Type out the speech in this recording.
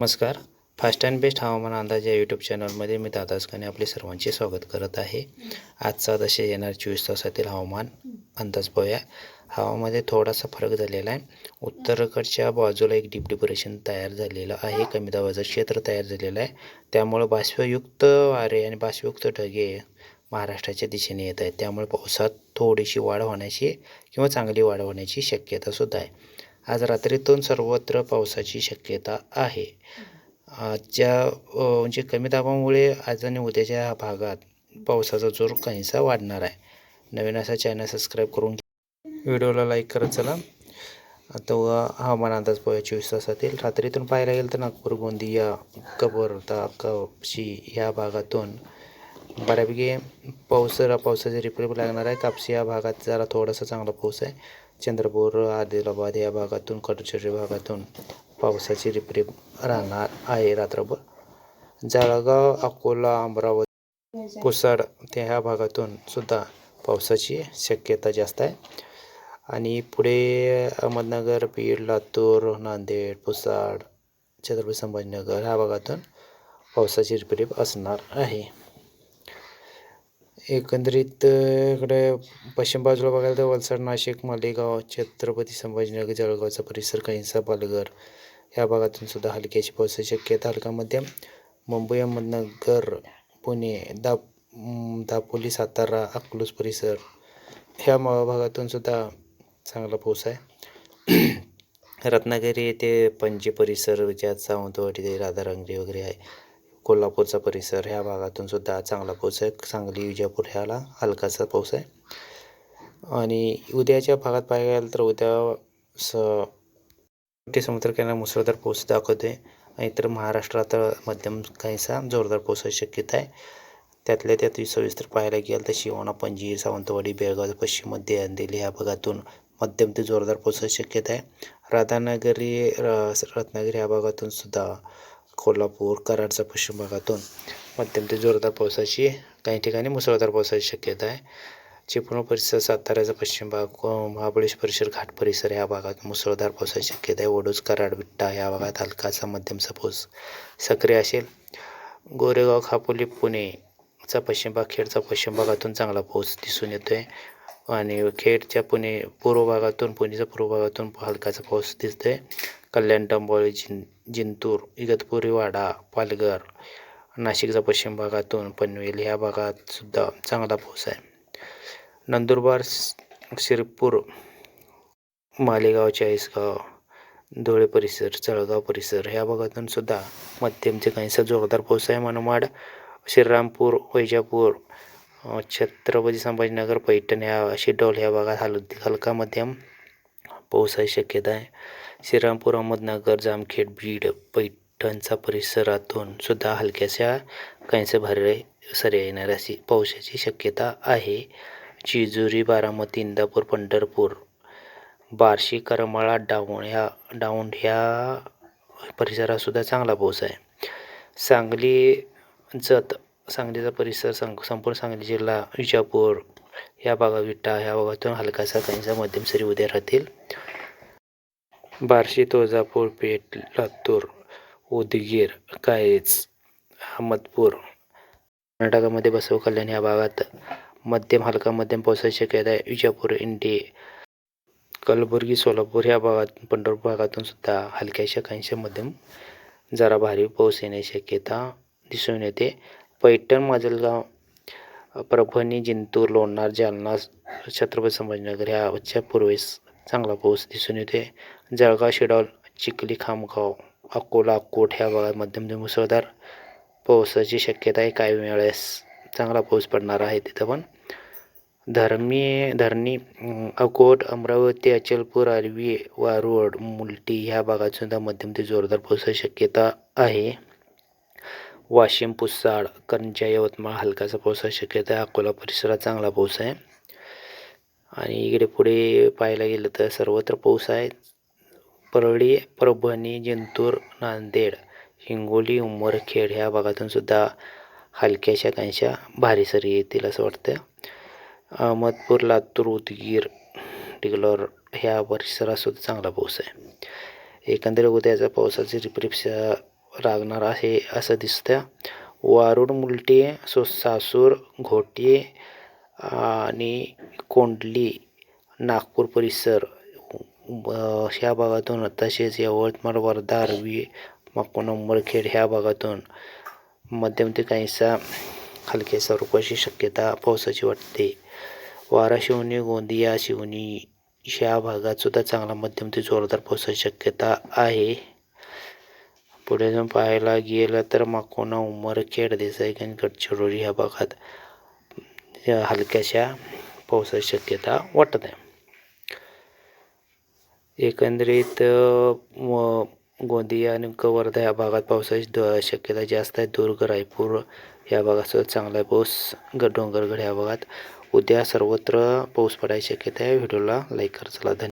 नमस्कार. Fast and best हवामान अंदाज या यूट्यूब चॅनलमध्ये मी दादासकाने आपले सर्वांचे स्वागत करत आहे. आजचा तसे येणार चोवीस तासातील हवामान अंदाज पाहूया हवामध्ये थोडासा फरक झालेला आहे. उत्तरेकडच्या बाजूला एक डीप डिप्रेशन तयार झालेलं आहे. कमी दाबाचं क्षेत्र तयार झालेलं आहे. त्यामुळं बाष्पयुक्त वारे आणि बाष्पयुक्त ढगे महाराष्ट्राच्या दिशेने येत आहेत. त्यामुळे पावसात थोडीशी वाढ होण्याची किंवा चांगली वाढ होण्याची शक्यतासुद्धा आहे. आज रात्रीतून सर्वत्र पावसाची शक्यता आहे. आजच्या म्हणजे कमी दाबामुळे आज आणि उद्याच्या ह्या भागात पावसाचा जोर काहीसा वाढणार आहे. नवीन असा चॅनल सबस्क्राईब करून व्हिडिओला लाईक करत चला. आता हवामान अंदाज पोया चोवीस तासातील रात्रीतून पाहायला गेलं तर नागपूर गोंदिया कबरता कापशी ह्या भागातून बऱ्यापैकी पाऊस पावसाचे रिपरिप लागणार आहे. कापशी या भागात जरा थोडासा चांगला पाऊस आहे. चंद्रपूर आदिलाबाद या भागातून कडचिरी भागातून पावसाची रिपरिप राहणार आहे रात्रभर. जळगाव अकोला अमरावती पुसाड त्या ह्या भागातून सुद्धा पावसाची शक्यता जास्त आहे. आणि पुढे अहमदनगर बीड लातूर नांदेड पुसाड छत्रपती संभाजीनगर ह्या भागातून पावसाची रिपरिप असणार आहे. एकंदरीत इकडे पश्चिम बाजूला बघायला तर वलसाड नाशिक मालेगाव छत्रपती संभाजीनगर जळगावचा परिसर काहींसा पालघर या भागातून सुद्धा हलक्याची पावसाची शक्यता हलकामध्ये मुंबई अहमदनगर पुणे दा दापोली सातारा अकलूज परिसर ह्या भागातून सुद्धा चांगला पाऊस आहे. रत्नागिरी येथे पणजी परिसर ज्यात सावंतवाडी राधारंगरी वगैरे आहे. कोल्हापूरचा परिसर ह्या भागातून सुद्धा चांगला पाऊस आहे. सांगली विजापूर ह्याला हलकासा पाऊस आहे. आणि उद्याच्या भागात पाहायला गेलं तर उद्या स मोठे समुद्रकिनारा मुसळधार पाऊस दाखवते आणि इतर महाराष्ट्रात मध्यम काहीसा जोरदार पावसाची शक्यता आहे. त्यातल्या त्यात सविस्तर पाहायला गेलं तर शिवणा पणजी सावंतवाडी बेळगाव पश्चिम मध्य अंधेली ह्या भागातून मध्यम ते जोरदार पावसाची शक्यता आहे. राधानगरी र रत्नागिरी ह्या भागातून सुद्धा कोल्हापूर कराडचा पश्चिम भागातून मध्यम ते जोरदार पावसाची काही ठिकाणी मुसळधार पावसाची शक्यता आहे. चिपळूण परिसर साताऱ्याचा पश्चिम भाग महाबळेश्वर परिसर घाट परिसर या भागात मुसळधार पावसाची शक्यता आहे. वडूज कराड विट्टा या भागात हलकाचा मध्यमचा पाऊस सक्रिय असेल. गोरेगाव खापोली पुणेचा पश्चिम भाग खेडचा पश्चिम भागातून चांगला पाऊस दिसून येतो आहे आणि खेडच्या पुणे पूर्व भागातून पुणेच्या पूर्व भागातून हलकाचा पाऊस दिसतो आहे कल्याण टंबोळी जिं जिंतूर इगतपुरी वाडा पालघर नाशिकचा पश्चिम भागातून पनवेल ह्या भागातसुद्धा चांगला पाऊस आहे. नंदुरबार शिरपूर मालेगाव चाळीसगाव धुळे परिसर जळगाव परिसर ह्या भागातून सुद्धा मध्यमचे काहीसा जोरदार पाऊस आहे. मनमाड श्रीरामपूर वैजापूर छत्रपती संभाजीनगर पैठण ह्या शिडोल ह्या भागात हल हलका मध्यम पावसाची शक्यता आहे. श्रीरामपूर अहमदनगर जामखेड बीड पैठणचा परिसरातून सुद्धा हलक्याशा काहीसे भारी सऱ्या येणार अशी पावसाची शक्यता आहे. जेजुरी बारामती इंदापूर पंढरपूर बार्शी करमाळा डाऊण ह्या डाऊन ह्या परिसरातसुद्धा चांगला पाऊस आहे. सांगली जत सांगलीचा परिसर सं संपूर्ण सांगली जिल्हा विजापूर या भागा विटा ह्या भागातून हलकासा काहीसा मध्यम सरी उद्या राहतील. बार्शी तुळजापूर पेठ लातूर उदगीर कायच अहमदपूर कर्नाटकामध्ये बसव कल्याण या भागात मध्यम हलका मध्यम पावसाची शक्यता आहे. विजापूर इंडी कलबुर्गी सोलापूर या भागात पंढरपूर भागातून सुद्धा हलक्याशा काहीशा मध्यम जरा भारी पाऊस येण्याची शक्यता दिसून येते. पैठण माजलगाव परभणी जिंतूर लोणार जालना छत्रपती संभाजीनगर ह्याच्या पूर्वेस चांगला पाऊस दिसून येते जळगाव शिडॉल चिखली खामगाव अकोला अकोट ह्या भागात मध्यम ते मुसळधार पावसाची शक्यता आहे. काही वेळेस चांगला पाऊस पडणार आहे तिथं पण. धर्मी धरणी अकोट अमरावती अचलपूर आरवी वारुड मुलटी ह्या भागात सुद्धा मध्यम ते जोरदार पावसाची शक्यता आहे. वाशिम पुसाड करंजा यवतमाळ हलकाचा पावसाची शक्यता आहे अकोला परिसरात चांगला पाऊस आहे. आणि इकडे पुढे पाहायला गेलं तर सर्वत्र पाऊस आहे. परळी परभणी जिंतूर नांदेड हिंगोली उमरखेड ह्या भागातून सुद्धा हलक्याशा काहीशा भारी सरी येतील असं वाटतं अहमदपूर लातूर उदगीर डिगलोर ह्या परिसरात सुद्धा चांगला पाऊस आहे. एकंदरीत उद्याचा पावसाची रिप्रिप्स लागणार आहे असं दिसतं वारुड मुलटी सो सासूर घोटी आणि कोंडली नागपूर परिसर. ह्या भागातून तसेच यवतमाळ वर्धा आरवी माकोना उंबरखेड ह्या भागातून मध्यम ते काहीसा हलक्या स्वरूपाची शक्यता पावसाची वाटते. वारा शिवणी गोंदिया शिवणी ह्या भागात सुद्धा चांगला मध्यम ते जोरदार पावसाची शक्यता आहे. पुढे जाऊन पाहायला गेलं तर माकोना उमरखेड देसाईगंज गडचिरोली ह्या भागात हलक्याशा पावसाची शक्यता वाटत आहे. एकंदरीत गोंदिया आणि वर्धा या भागात पावसाची द शक्यता जास्त आहे. दुर्ग रायपूर या भागात सुद्धा चांगला आहे. पाऊस ग डोंगरगड या भागात उद्या सर्वत्र पाऊस पडायची शक्यता आहे. व्हिडिओला लाईक करा. चला धन्यवाद.